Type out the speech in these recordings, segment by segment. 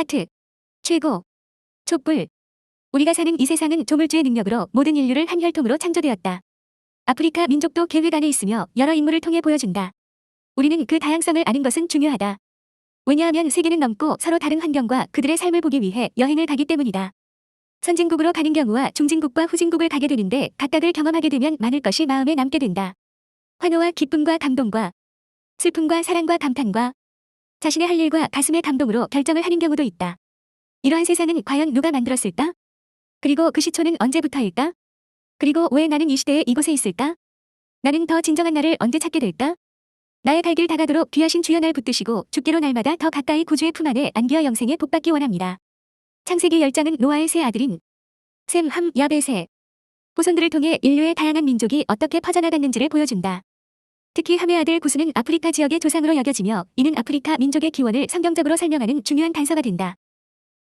하트. 최고. 촛불. 우리가 사는 이 세상은 조물주의 능력으로 모든 인류를 한 혈통으로 창조되었다. 아프리카 민족도 계획 안에 있으며 여러 인물을 통해 보여준다. 우리는 그 다양성을 아는 것은 중요하다. 왜냐하면 세계는 넘고 서로 다른 환경과 그들의 삶을 보기 위해 여행을 가기 때문이다. 선진국으로 가는 경우와 중진국과 후진국을 가게 되는데 각각을 경험하게 되면 많을 것이 마음에 남게 된다. 환호와 기쁨과 감동과 슬픔과 사랑과 감탄과 자신의 할 일과 가슴의 감동으로 결정을 하는 경우도 있다. 이러한 세상은 과연 누가 만들었을까? 그리고 그 시초는 언제부터일까? 그리고 왜 나는 이 시대에 이곳에 있을까? 나는 더 진정한 나를 언제 찾게 될까? 나의 갈 길 다가도록 귀하신 주여 날 붙드시고 죽기로 날마다 더 가까이 구주의 품 안에 안기어 영생에 복받기 원합니다. 창세기 10장은 노아의 세 아들인 셈, 함, 야벳의 후손들을 통해 인류의 다양한 민족이 어떻게 퍼져나갔는지를 보여준다. 특히 함의 아들 구스는 아프리카 지역의 조상으로 여겨지며 이는 아프리카 민족의 기원을 성경적으로 설명하는 중요한 단서가 된다.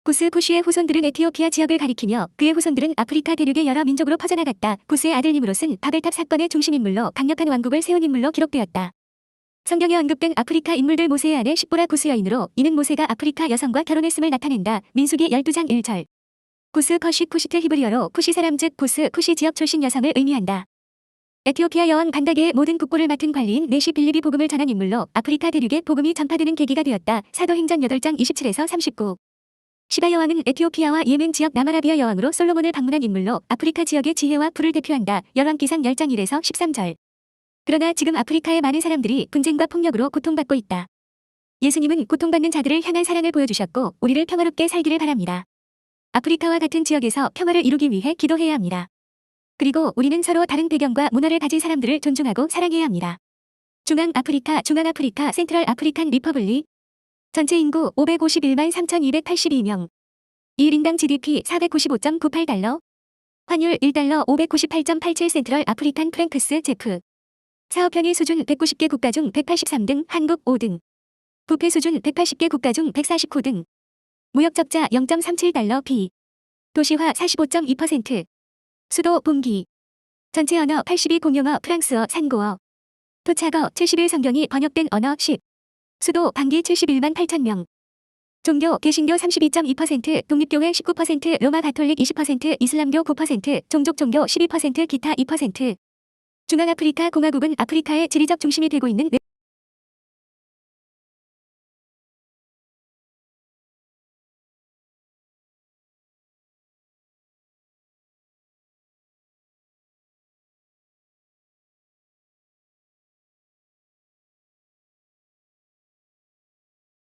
구스 쿠시의 후손들은 에티오피아 지역을 가리키며 그의 후손들은 아프리카 대륙의 여러 민족으로 퍼져나갔다. 구스의 아들 니무롯은 바벨탑 사건의 중심인물로 강력한 왕국을 세운 인물로 기록되었다. 성경에 언급된 아프리카 인물들 모세의 아내 십보라 구스 여인으로 이는 모세가 아프리카 여성과 결혼했음을 나타낸다. 민수기 12장 1절. 구스 커시 쿠시트 히브리어로 쿠시 사람 즉 구스 쿠시 지역 출신 여성을 의미한다. 에티오피아 여왕 반다게의 모든 국보를 맡은 관리인 네시 빌립이 복음을 전한 인물로 아프리카 대륙에 복음이 전파되는 계기가 되었다. 사도행전 8장 27에서 39. 시바 여왕은 에티오피아와 예멘 지역 남아라비아 여왕으로 솔로몬을 방문한 인물로 아프리카 지역의 지혜와 불을 대표한다. 열왕기상 10장 1에서 13절. 그러나 지금 아프리카의 많은 사람들이 분쟁과 폭력으로 고통받고 있다. 예수님은 고통받는 자들을 향한 사랑을 보여주셨고 우리를 평화롭게 살기를 바랍니다. 아프리카와 같은 지역에서 평화를 이루기 위해 기도해야 합니다. 그리고 우리는 서로 다른 배경과 문화를 가진 사람들을 존중하고 사랑해야 합니다. 중앙 아프리카, 중앙 아프리카, 센트럴 아프리칸 리퍼블릭. 전체 인구 551만 3,282명. 1인당 GDP 495.98달러. 환율 1달러 598.87 센트럴 아프리칸 프랭크스 제프. 사업평의 수준 190개 국가 중 183등, 한국 5등. 부패 수준 180개 국가 중 149등. 무역 적자 0.37달러 비. 도시화 45.2%. 수도 봉기. 전체 언어 82 공용어 프랑스어 산고어. 토착어 71 성경이 번역된 언어 10. 수도 방기 71만 8천 명. 종교 개신교 32.2%, 독립교회 19%, 로마 가톨릭 20%, 이슬람교 9%, 종족 종교 12%, 기타 2%. 중앙아프리카 공화국은 아프리카의 지리적 중심이 되고 있는